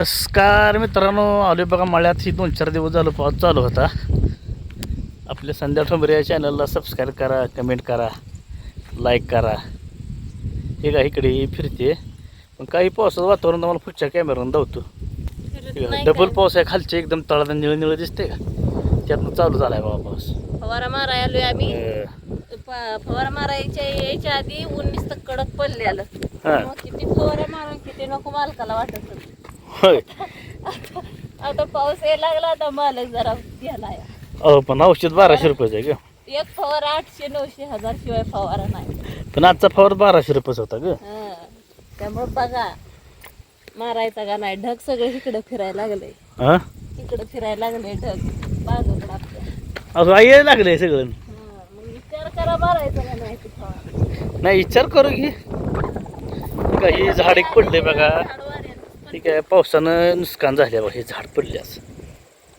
नमस्कार मित्रांनो आलो बघा मळ्यात. ही दोन चार दिवस झालं पाऊस चालू होता. आपल्या संध्या ठोंबरे या चॅनलला सबस्क्राईब करा कमेंट करा लाईक करा. हे का इकडे फिरते पण काही पावसाचं वातावरण तुम्हाला पुढच्या कॅमेऱ्यानं धावतो. डबल पाऊस आहे खालचे एकदम तळाला निळ निळ दिसते का? त्यातनं चालू झालाय बाबा पाऊस. फवारा माराय आलोय आम्ही. फवारा मारायच्या यायच्या आधी ऊन नुसतं कडक हा. मग किती फवारा मारून किती नको मालकाला वाटत होतं. होय. आता पाऊस यायला लागला आता मालक जरा गेलाय अहो पण औषध बाराशे रुपयाचं आहे का एक फवारा आठशे नऊशे हजार शिवाय फवारा नाही. पण आजचा फवार बाराशे रुपयाचा होता ग. हं. त्यामुळं बघा मारायचा का नाही ढग सगळे इकडं फिरायला लागले. हा? इकडं फिरायला लागले ढग बाजूकडं आपल्या असं यायला लागलंय सगळं. हं. मग विचार करा मारायचा का नाही ते फवारा. नाही विचार करू की. काही झाड एक पडले बघा. आहे पावसानं नुकसान झाले बघा हे झाड पडल्यास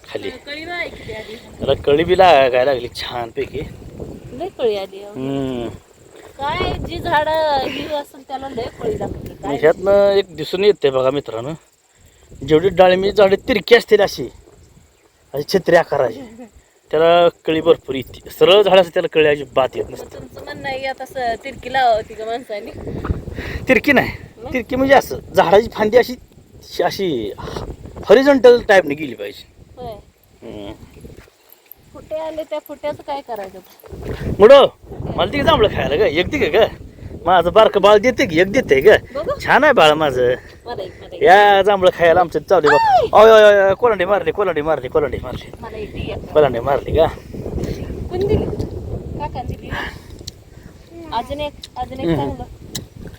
खाली. त्याला कळी बी लागायला लागली छानपैकी. लय कळी आली अहो. हम्म. काय जी झाड असेल त्याला लय कळी लागते. आणि काय? ह्यातनं एक दिसून येते बघा मित्रांनो. जेवढी डाळिंबी झाडे तिरकी असतील अशी अशी छत्री आकाराची त्याला कळी भरपूर येते. सरळ झाड असते त्याला कळी अजिबात येत नसते. तुमचं म्हणणं आहे आता स- तिरकी लावावती का माणसाने? तिरकी नाही. तिरकी म्हणजे असं झाडाची फांदी अशी अशी हॉरिझॉन्टल टाईपने गेली पाहिजे. हम्म. फुटे आले त्या फुट्याचं काय करायचं? मुडो मला ती जांभळं खायला ग. एक दे ग. माझं बारकं बाळ देते की एक देते ग. बघू. छान आहे बाळ माझं. मला एक मला एक या जांभळं खायला आमच्या चालू आहे बा ओय! ओय ओय कोलांडी मारली कोलांडी मारली कोलांडी मारली. मला एक. कोलांडी मारली का कोण दिली? काका दिली. अजून एक अजून एक. चांगलं.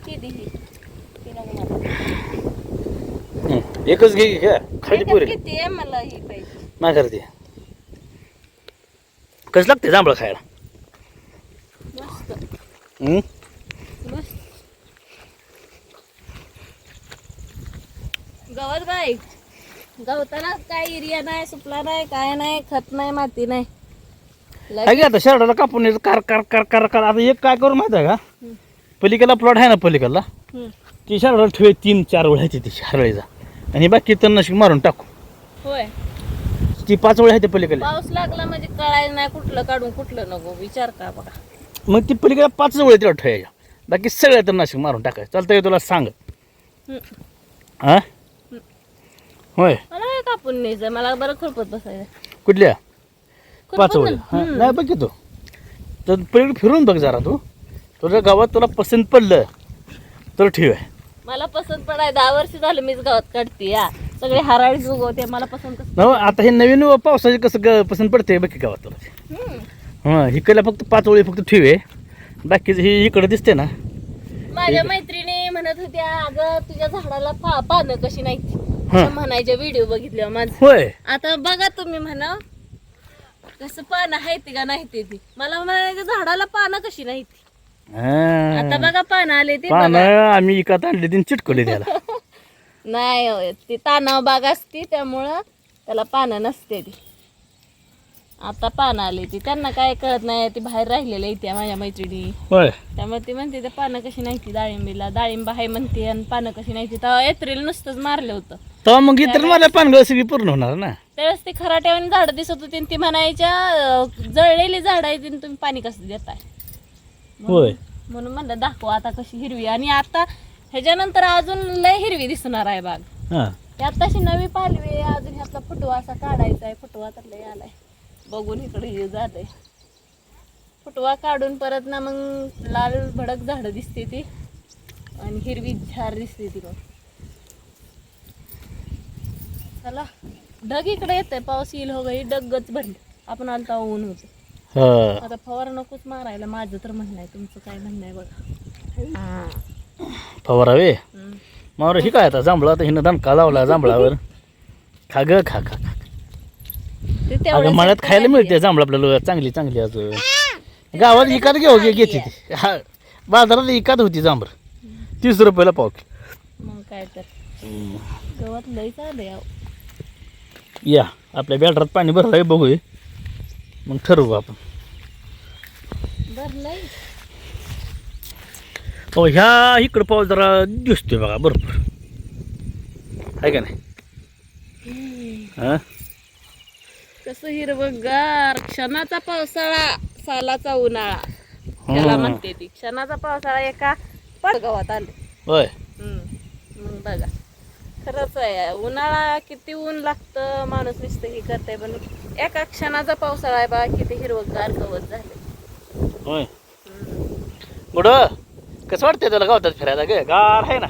ती दिली. ती एकच घे घ्या. खाली पुरे. किती आहे मला ही पाहिजे. माघार दे कसं लागते जांभळं खायला? मस्त. हम्म? मस्त. गवत बाई. गवताला काय एरिया नाही सुपला नाही काय नाही खत नाही माती नाही. आता शर्टाला कापून यायचं car car car car car. आता एक काय करू माहिती आहे का. पलीकडला प्लॉट आहे ना पलीकडला. ती शर्टाला ठेवे तीन चार वेळाची ती हरळीचा आणि बाकी तर नशीब मारून टाकू. होय. ती पाच वेळ आहे ते पलीकडल्या पाऊस लागला म्हणजे कळायला नाही कुठलं काढून कुठलं नको. विचार का बघा. मग ती पलीकडे पाच वेळ तिला ठेवायच्या. बाकी सगळ्या तर नाशिक मारून टाकायचं. चालतंय तुला सांग. हम्म. हा होय. मला काय कापून न्यायचं मला बरं खुरपत बसायचं कुठल्या? पाच खुरपत वेळ. ना. हम्म. नाही बघ की तू. तर पलीकडे फिरून बघ जरा तू. तुझ्या गावात तुला पसंत पडलं तर ठेव. आहे मला पसंत पडाय दहा वर्ष झालं मीच गावात काढते या. सगळे हराळी उगवते मला पसंत न आता हे नवीन पावसाचे कसं ग- पसंत पडते बघ की गावात. तुला हम्म. हां फक्त पाच वेळी फक्त ठेव आहे. बाकीचं ही इकडे दिसते ना. माझ्या मैत्रिणी म्हणत होत्या अगं तुझ्या झाडाला पा पानं कशी नाही हा. म्हणायच्या व्हिडिओ बघितल्या माझ. होय. आता बघा तुम्ही म्हणा कसं पानं आहे ती का नाही ते. ती मला म्हणायचं झाडाला पानं कशी नाही ती आता. बघा पानं आले ते बघा. पानं आम्ही इकत आणली तीन चिटकवली त्याला. नाही होय, ती तानाव बाग असती त्यामुळं त्याला पानं नसते ती. आता पानं आली ती. त्यांना काय कळत नाही ती बाहेर राहिलेल्या इथे माझ्या मैत्रिणी. होय. त्यामुळे ती म्हणते ते पानं कशी नाही ती डाळिंबीला? डाळिंब आहे म्हणते आणि पानं कशी नाही ती तेव्हा एप्रिल नुसतंच मारलं होतं. तेव्हा मग इतर मला पानगळ सगळी पूर्ण होणार ना? त्यावेळेस ती खराट्यावर झाडं दिसत होती आणि ती म्हणायच्या अं, जळलेली झाडं आहेत आणि तुम्ही पाणी कसं देताय? होय. म्हणून म्हणलं दाखवा आता कशी हिरवी. आणि आता ह्याच्यानंतर अजून लय हिरवी दिसणार आहे बाग. हां. त्यात तशी नवी पालवी आहे, अजून ह्यातला फुटवा असा काढायचा आहे. फुटवा तर लय आलाय. बघून इकडे हे जाते फुटवा काढून परत ना मग लाल भडक झाडं दिसते ती. आणि हिरवी झाड दिसते ती मग चला. ढग इकडे येते पाऊस येईल हो गई डगच भरली. आपण आलता ऊन होतं. हां. आता फवार नकोच मारायला माझं तर म्हणणं आहे तुमचं काय म्हणणं आहे बघा. फवारावे हम्म. मग ही काय आता जांभळा? आता हिनं दणका लावला जांभळावर. खा ग खा खा खा ते अगं तेवढ्यासाठी मळ्यात खायला आली मिळते जांभळं आपल्याला चांगली चांगली अजून. गावात इकात घेऊ घे घेते ती हा. बाजारात इकात होती जांभर तीस रुपयाला पाव किलो. मग काय तर. गवत लई चालू या. आपल्या बॅटरात पाणी भरलं आहे बघूया. मग ठरवू आपण. हो ह्या इकडं पाऊस जरा दिसतोय बघा भरपूर. आहे का नाही? हा? कसं हिरवगार क्षणाचा पावसाळा सालाचा उन्हाळा. त्याला. म्हणते ती क्षणाचा पावसाळा एका पडगावात आले. होय. मग बघा. खरंच आहे. उन्हाळा किती ऊन लागतं माणूस नुसतं हे करते पण एका क्षणाचा पावसाळा आहे बघा किती हिरवगार गवत झाले होय. बुडं कसं वाटतंय तुला गावतात फिरायला गे? गार आहे ना?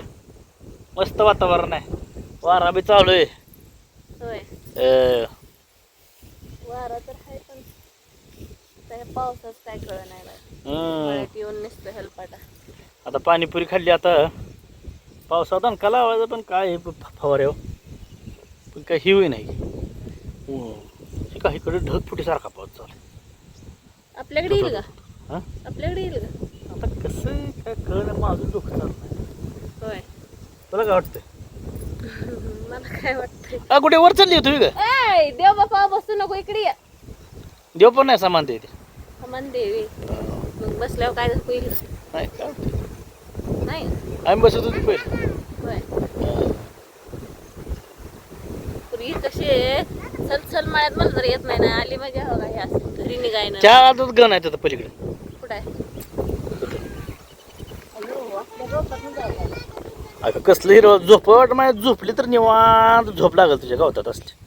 मस्त वातावरण आहे. वारा बी चालू आहे. होय. अं, वारा तर आहे पण पावसाच काय कळ नाही येऊन नुसतं हेलपाटा. आता पाणीपुरी खाल्ली आता. पावसात दणका लावायचं पण काय हे फवारे हो. पण काय हिवी नाही. हम्म. काय इकडे ढगफुटीसारखा पाऊस चालू. आपल्याकडे येईल का? आपल्याकडे येईल का? आता कसं काय कळ माझं डोकं चालू नाही. होय. तुला काय वाटतंय? मला काय वाटतंय? कुठे वर चालली तुम्ही देव बापा बसू नको इकडे ये. देव पण नाही सामान ते मन देवी. मग बसल्यावर काय होईल नाही काय. नाही आम्ही बसत होतो पहिले होय. पूर्वी चल चल माळ्यात मला तर येत नाही ना. आली म्हणजे हो काय असं घरी निघाय ना त्या आतच गण आहे पलीकडे. कुठं आहे? अयो, आपल्या रोपातनं जावं लागलं. अगं कसलं हिरव झोपट माझ्या झोपली तर निवांत झोप लागल तुझ्या गवतात असते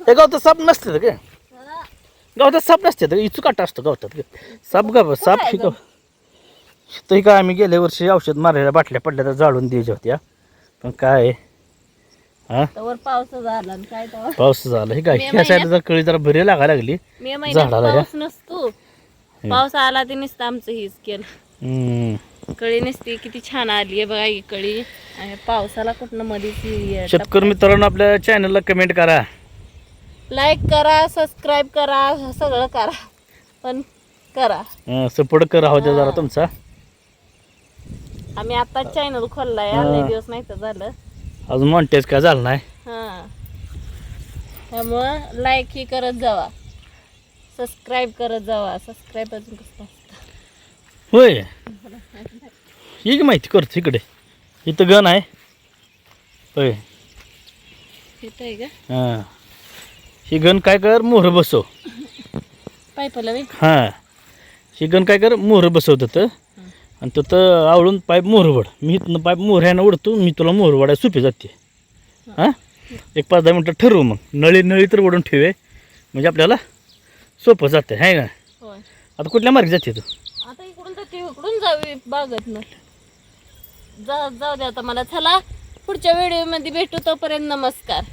हे गवतात साप नसते का हा, गवतात साप नसते तर इचू काटा असतो गवतात ग. साप गा साप शिकव. तरी काय आम्ही गेल्या वर्षी औषध मारायला बाटल्या पडल्या तर जाळून द्यायच्या होत्या. पण काय? हा? तवर पाऊस झाला आणि काय तवर? पाऊस झाला. हे काय? मे ह्या साईडला कळी जरा भरी लागायला लागली. मे महिन्यात झाडाला पाऊस नसतो. पाऊस आला ते नुसतं आमचं हीच केलं. हम्म. कळी नसती किती छान आली आहे बघा ही कळी. आणि पावसाला कुठनं मध्येच शेतकरी मित्रांनो आपल्या चॅनलला कमेंट करा. लाईक करा सबस्क्राईब करा सगळं करा. पण करा. सपोर्ट करा होत्या जरा. तुमचा. आम्ही आता चॅनल खोललाय. लय दिवस नाही तर झालं. अजून मॉन्टेज काय झालं नाही? हा. त्यामुळं लाईक ही करत जावा. सबस्क्राईब करत जावा. सबस्क्राईब अजून कसं होय. ही माहिती करतो इकडे. इथं गण आहे. होय. इथं आहे का? हां. ही गण काय कर मोहर बसव. पाईपला बी हां. ही गण काय कर मोहर बसवत होतं. आणि तिथं आवळून पाईप मोहर वड मी इथनं पाईप मोहऱ्यानं उडतो मी तुला मोहर वडायला सोपी जाते. हां? एक पाच दहा मिनटं ठरवू मग. नळी नळी तर ओढून ठेवे. म्हणजे आपल्याला सोपं जातं आहे होय. आता कुठल्या मार्गी जाते तू? आता इकडून तर ते इकडून जावी बागत ना जा जाऊ दे आता मला. चला पुढच्या व्हिडिओमध्ये भेटू तोपर्यंत नमस्कार.